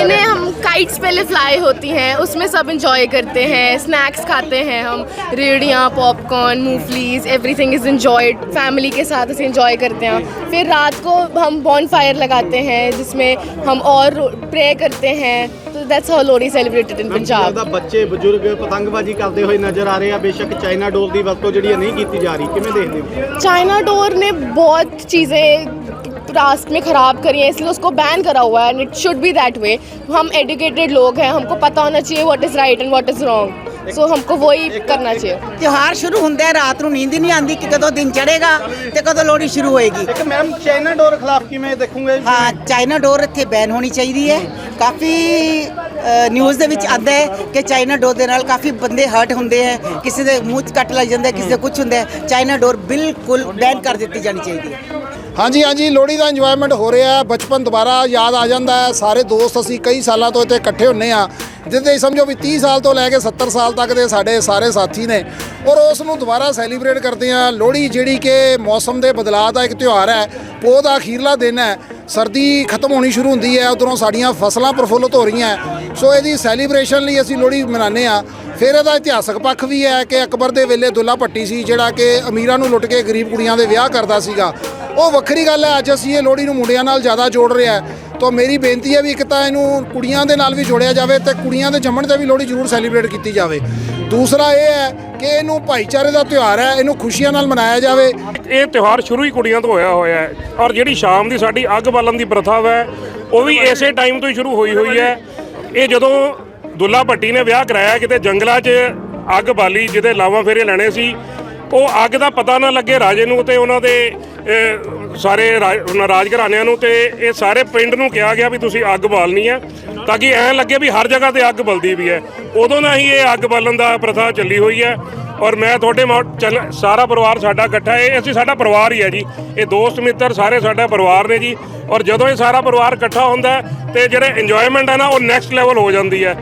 इन्हें हम काइट्स पहले फ्लाई होती हैं, उसमें सब इंजॉय करते हैं स्नैक्स खाते हैं हम रेड़ियाँ पॉपकॉर्न मूफलीज everything is enjoyed family के साथ इसे इंजॉय करते हैं। फिर रात को हम बॉन फायर लगाते हैं, जिसमें हम और प्रे करते हैं। तो that's how Lohri celebrated in Punjab ਜ਼ਿਆਦਾ ਬੱਚੇ ਬਜ਼ੁਰਗ ਪਤੰਗਬਾਜ਼ੀ ਕਰਦੇ ਹੋਏ ਨਜ਼ਰ ਆ ਰਹੇ ਆ ਬੇਸ਼ੱਕ ਚਾਈਨਾ ਡੋਰ ਦੀ ਵਰਤੋਂ ਜਿਹੜੀ ਹੈ ਨਹੀਂ ਕੀਤੀ ਜਾ ਰਹੀ ਕਿਵੇਂ ਦੇਖਦੇ ਹੋ चाइना डोर ने बहुत चीज़ें रास्ते में ख़राब करी हैं इसलिए उसको बैन करा हुआ है and it should be that way हम एजुकेटेड लोग हैं हमको पता होना चाहिए what is right and what is wrong सो हमको वही करना चाहिए ਤਿਉਹਾਰ ਸ਼ੁਰੂ ਹੁੰਦਾ ਹੈ ਰਾਤ ਨੂੰ ਨੀਂਦ ਹੀ ਨਹੀਂ ਆਉਂਦੀ ਕਿ ਕਦੋਂ ਦਿਨ ਚੜੇਗਾ ਤੇ ਕਦੋਂ ਲੋਹੜੀ ਸ਼ੁਰੂ ਹੋਏਗੀ ਇੱਕ ਮੈਮ ਚਾਈਨਾ ਡੋਰ ਖਿਲਾਫ ਕਿਵੇਂ ਦੇਖੋਗੇ ਹਾਂ ਚਾਈਨਾ ਡੋਰ ਇੱਥੇ ਬੈਨ ਹੋਣੀ ਚਾਹੀਦੀ ਹੈ ਕਾਫੀ ਨਿਊਜ਼ ਦੇ ਵਿੱਚ ਆਉਂਦਾ ਹੈ ਕਿ ਚਾਈਨਾ ਡੋਰ ਦੇ ਨਾਲ ਕਾਫੀ ਬੰਦੇ ਹਰਟ ਹੁੰਦੇ ਹੈ ਕਿਸੇ ਦੇ ਮੂੰਹ 'ਚ ਕੱਟ ਲੱਗ ਜਾਂਦਾ ਹੈ, ਕਿਸੇ ਦੇ ਕੁਝ ਹੁੰਦਾ ਹੈ ਚਾਈਨਾ ਡੋਰ ਬਿਲਕੁਲ ਬੈਨ ਕਰ ਦਿੱਤੀ ਜਾਣੀ ਚਾਹੀਦੀ ਹੈ ਹਾਂਜੀ ਹਾਂਜੀ, ਲੋਹੜੀ ਦਾ ਇੰਜੋਇਮੈਂਟ ਹੋ ਰਿਹਾ ਹੈ। ਬਚਪਨ ਦੁਬਾਰਾ ਯਾਦ ਆ ਜਾਂਦਾ ਹੈ। ਸਾਰੇ ਦੋਸਤ ਅਸੀਂ ਕਈ ਸਾਲਾਂ ਤੋਂ ਇੱਥੇ ਇਕੱਠੇ ਹੁੰਨੇ ਆ ਜਿੱਦੇ ਸਮਝੋ ਵੀ 30 ਸਾਲ ਤੋਂ ਲੈ ਕੇ 70 ਸਾਲ ਤੱਕ ਦੇ ਸਾਡੇ ਸਾਰੇ ਸਾਥੀ ਨੇ। ਔਰ ਉਸ ਨੂੰ ਦੁਬਾਰਾ ਸੈਲੀਬ੍ਰੇਟ ਕਰਦੇ ਆ ਲੋਹੜੀ ਜਿਹੜੀ ਕਿ ਮੌਸਮ ਦੇ ਬਦਲਾਅ ਦਾ ਇੱਕ ਤਿਉਹਾਰ ਹੈ ਪੋਹ ਦਾ ਅਖੀਰਲਾ ਦਿਨ ਹੈ। ਸਰਦੀ ਖਤਮ ਹੋਣੀ ਸ਼ੁਰੂ ਹੁੰਦੀ ਹੈ। ਉਧਰੋਂ ਸਾਡੀਆਂ ਫਸਲਾਂ ਪ੍ਰਫੁੱਲਤ ਹੋ ਰਹੀਆਂ ਸੋ ਇਹਦੀ ਸੈਲੀਬ੍ਰੇਸ਼ਨ ਲਈ ਅਸੀਂ ਲੋਹੜੀ ਮਨਾਉਂਦੇ ਆ ਫਿਰ ਇਹਦਾ ਇਤਿਹਾਸਕ ਪੱਖ ਵੀ ਹੈ ਕਿ ਅਕਬਰ ਦੇ ਵੇਲੇ ਦੁੱਲਾ ਭੱਟੀ ਸੀ, ਜਿਹੜਾ ਕਿ ਅਮੀਰਾਂ ਨੂੰ ਲੁੱਟ ਕੇ ਗਰੀਬ ਕੁੜੀਆਂ ਦੇ ਵਿਆਹ ਕਰਦਾ ਸੀਗਾ। ਉਹ ਵੱਖਰੀ ਗੱਲ ਹੈ, ਅੱਜ ਅਸੀਂ ਇਹ ਲੋਹੜੀ ਨੂੰ ਮੁੰਡਿਆਂ ਨਾਲ ਜ਼ਿਆਦਾ ਜੋੜ ਰਿਹਾ ਤਾਂ ਮੇਰੀ ਬੇਨਤੀ ਹੈ ਵੀ ਇੱਕ ਤਾਂ ਇਹਨੂੰ ਕੁੜੀਆਂ ਦੇ ਨਾਲ ਵੀ ਜੋੜਿਆ ਜਾਵੇ ਤੇ ਕੁੜੀਆਂ ਦੇ ਜੰਮਣ ਤੇ ਵੀ ਲੋਹੜੀ ਜ਼ਰੂਰ ਸੈਲੀਬ੍ਰੇਟ ਕੀਤੀ ਜਾਵੇ। ਦੂਸਰਾ ਇਹ ਹੈ ਕਿ ਇਹਨੂੰ ਭਾਈਚਾਰੇ ਦਾ ਤਿਉਹਾਰ ਹੈ, ਇਹਨੂੰ ਖੁਸ਼ੀਆਂ ਨਾਲ ਮਨਾਇਆ ਜਾਵੇ। ਇਹ ਤਿਉਹਾਰ ਸ਼ੁਰੂ ਹੀ ਕੁੜੀਆਂ ਤੋਂ ਹੋਇਆ ਹੋਇਆ ਹੈ ਔਰ ਜਿਹੜੀ ਸ਼ਾਮ ਦੀ ਸਾਡੀ ਅੱਗ ਬਾਲਣ ਦੀ ਪ੍ਰਥਾ ਹੈ ਉਹ ਵੀ ਇਸੇ ਟਾਈਮ ਤੋਂ ਹੀ ਸ਼ੁਰੂ ਹੋਈ ਹੋਈ ਹੈ। ਇਹ ਜਦੋਂ ਦੁੱਲਾ ਭੱਟੀ ਨੇ ਵਿਆਹ ਕਰਾਇਆ, ਕਿਤੇ ਜੰਗਲਾਂ 'ਚ ਅੱਗ ਬਾਲੀ, ਜਿਹਦੇ ਲਾਵਾਂ ਫੇਰੇ ਲੈਣੇ ਸੀ ਉਹ ਅੱਗ ਦਾ ਪਤਾ ਨਾ ਲੱਗੇ ਰਾਜੇ ਨੂੰ ਤੇ ਉਹਨਾਂ ਦੇ ਸਾਰੇ ਰਾਜ- ਰਾਜ ਘਰਾਣਿਆਂ ਨੂੰ ਤੇ ਇਹ ਸਾਰੇ ਪਿੰਡ ਨੂੰ ਕਿਹਾ ਗਿਆ ਵੀ ਤੁਸੀਂ ਅੱਗ ਬਾਲਣੀ ਹੈ ਤਾਂ ਕਿ ਐਂ ਲੱਗੇ ਵੀ ਹਰ ਜਗ੍ਹਾ ਤੇ ਅੱਗ ਬਲਦੀ ਵੀ ਹੈ। ਉਦੋਂ ਨਾ ਹੀ ਇਹ ਅੱਗ ਬਾਲਣ ਦਾ ਪ੍ਰਥਾ ਚੱਲੀ ਹੋਈ ਹੈ ਔਰ ਮੈਂ ਤੁਹਾਡੇ ਮੌ- ਚੱਲ ਸਾਰਾ ਪਰਿਵਾਰ ਸਾਡਾ ਇਕੱਠਾ ਹੈ ਇਹ ਅਸੀਂ ਸਾਡਾ ਪਰਿਵਾਰ ਹੀ ਹੈ ਜੀ। ਇਹ ਦੋਸਤ ਮਿੱਤਰ ਸਾਰੇ ਸਾਡਾ ਪਰਿਵਾਰ ਨੇ ਜੀ ਔਰ ਜਦੋਂ ਇਹ ਸਾਰਾ ਪਰਿਵਾਰ ਇਕੱਠਾ ਹੁੰਦਾ ਹੈ, ਤੇ ਜਿਹੜੇ ਇੰਜੋਇਮੈਂਟ ਹੈ ਨਾ ਉਹ ਨੈਕਸਟ ਲੈਵਲ ਹੋ ਜਾਂਦੀ ਹੈ।